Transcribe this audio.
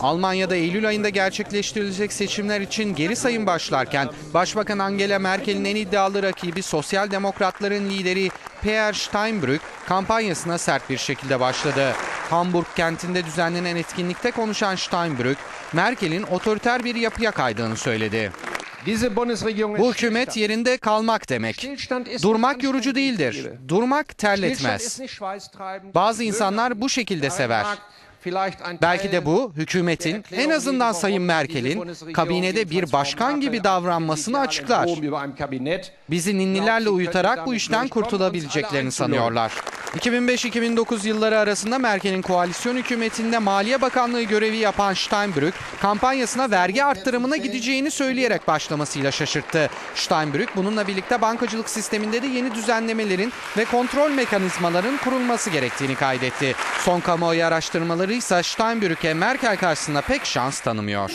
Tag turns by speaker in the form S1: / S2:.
S1: Almanya'da Eylül ayında gerçekleştirilecek seçimler için geri sayım başlarken Başbakan Angela Merkel'in en iddialı rakibi Sosyal Demokratların lideri Peer Steinbrück kampanyasına sert bir şekilde başladı. Hamburg kentinde düzenlenen etkinlikte konuşan Steinbrück, Merkel'in otoriter bir yapıya kaydığını söyledi. Bu hükümet yerinde kalmak demek. Durmak yorucu değildir. Durmak terletmez. Bazı insanlar bu şekilde sever. Belki de bu hükümetin en azından Sayın Merkel'in kabinede bir başkan gibi davranmasını açıklar. Bizi ninnilerle uyutarak bu işten kurtulabileceklerini sanıyorlar. 2005-2009 yılları arasında Merkel'in koalisyon hükümetinde Maliye Bakanlığı görevi yapan Steinbrück, kampanyasına vergi arttırımına gideceğini söyleyerek başlamasıyla şaşırttı. Steinbrück bununla birlikte bankacılık sisteminde de yeni düzenlemelerin ve kontrol mekanizmaların kurulması gerektiğini kaydetti. Son kamuoyu araştırmaları ise Steinbrück'e Merkel karşısında pek şans tanımıyor.